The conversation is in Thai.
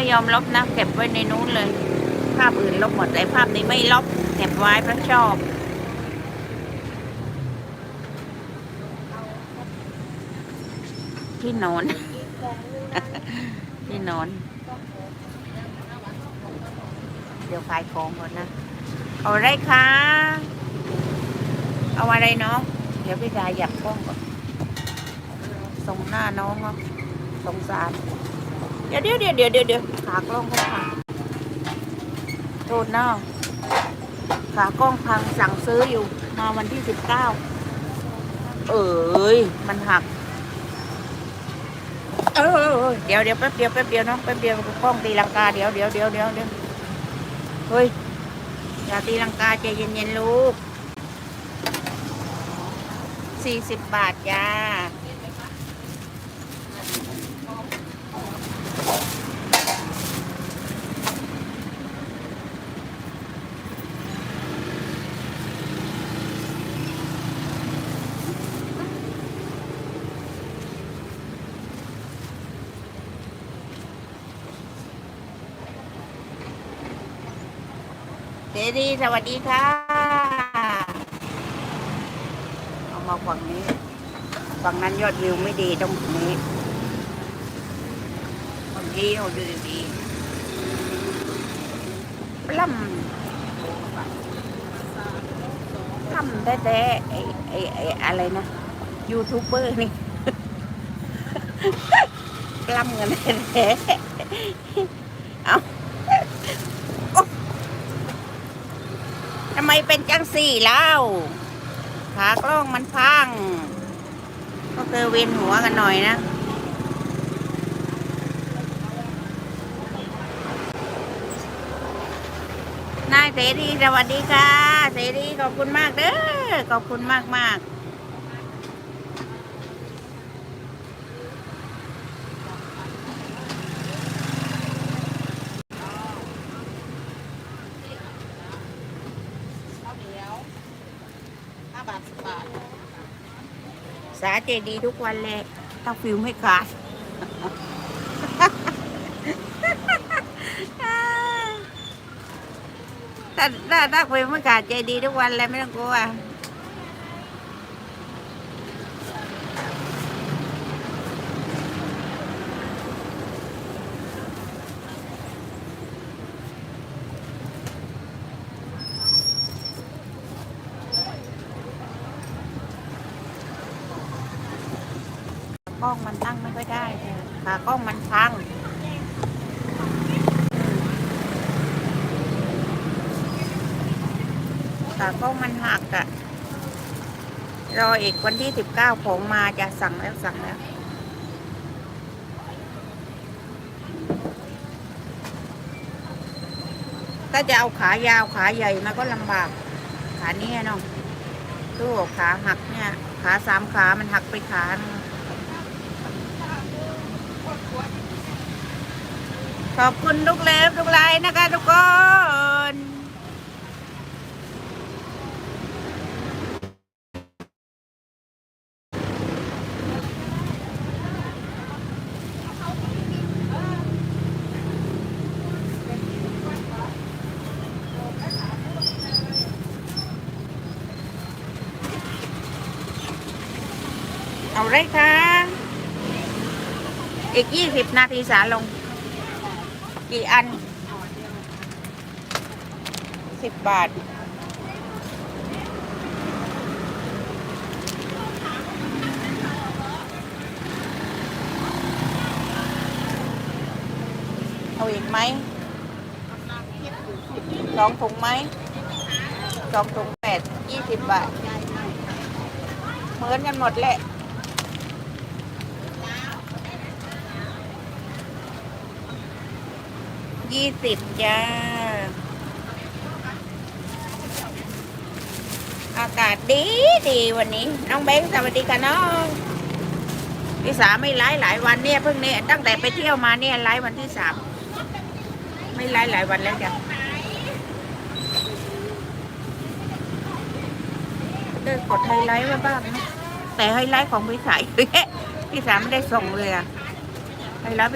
ไม่ยอมลบนะเก็บไว้ในนู้นเลย ภาพอื่นลบหมดแต่ภาพนี้ไม่ลบเก็บไว้เพราะชอบที่นอน ที่นอน เดี๋ยวขายของก่อนนะ เอาอะไรคะ เอาอะไรเนาะเดี๋ยวพี่ดาหยับกล้องก่อนส่งหน้าน้องเนาะสงสาร เดี๋ยวเดี๋ยวเดี๋ยวเดี๋ยวเดี๋ยวเดี๋ยวขากล้องเขาพังโทษเนาะขากล้องพังสั่งซื้ออยู่ มาวันที่สิบเก้าเอ้ยมันหัก เออเดี๋ยวเดี๋ยวแป๊บเดียวแป๊บเดียวเน้องแป๊บเดียวกล้องตีลังกาเดี๋ยวเดี๋ยวเดี๋ยวเดี๋ยวเดี๋ยวเฮ้ยอย่าตีลังกาใจเย็นๆลูกสี่สิบบาทจ้า เดดีสวัสดีค่ะ เอามาฝั่งนี้ ฝั่งนั้นยอดวิวไม่ดีตรงนี้ฝั่งนี้เราดูดีปล้ำปล้ำแท้ๆไอ้ไอ้ไอ้อะไรนะ ยูทูบเบอร์นี่ปล้ำกันแท้ๆเอา ทำไม เป็นจังสี่แล้วขากล้องมันพัง ก็เคยเวียนหัวกันหน่อยนะนายเสรีสวัสดีค่ะ เสรีขอบคุณมากเด้อขอบคุณมากมาก ๆสาเจดีทุกวันเลยถ้าฟิลไม่ขาดถ้าถ้าถ้าฟิลไม่ขาดเจดีทุกวันเลยไม่ต้องกลัว ล้องมันตั้งไม่ค่อยได้ขากล้องมันพังขากล้องมันหักอะรออีกวันที่สิบเก้าของมาจะสั่งแล้วสั่งแล้วถ้าจะเอาขายาวขาใหญ่มันก็ลำบาก ขาเนี้ยเนาะตู้ขาหักเนี่ย ขาสามขา มันหักไปขาหนึ่ง ขอบคุณลูกเล็บลูกไลน์นะคะทุกคนเอาไรคะ อีกยี่สิบนาทีสาลง กี่อันสิบบาท เอาอีกไหมสองถุงไหมสองถุงแปดยี่สิบบาท เหมือนกันหมดแหละ ยี่สิบจ้า อากาศดีดีวันนี้ น้องเบ้งสวัสดีค่ะน้องพี่สามไม่ไลฟ์หลายวันเนี่ยเพิ่งเนี่ยตั้งแต่ไปเที่ยวมาเนี่ยไลฟ์วันที่สามไม่ไลฟ์หลายวันแล้วจ้ะได้กดไฮไลท์ไว้บ้างนะแต่ไฮไลท์ของพี่สายพี่สามไม่ได้ส่งเลยอะไฮไลท์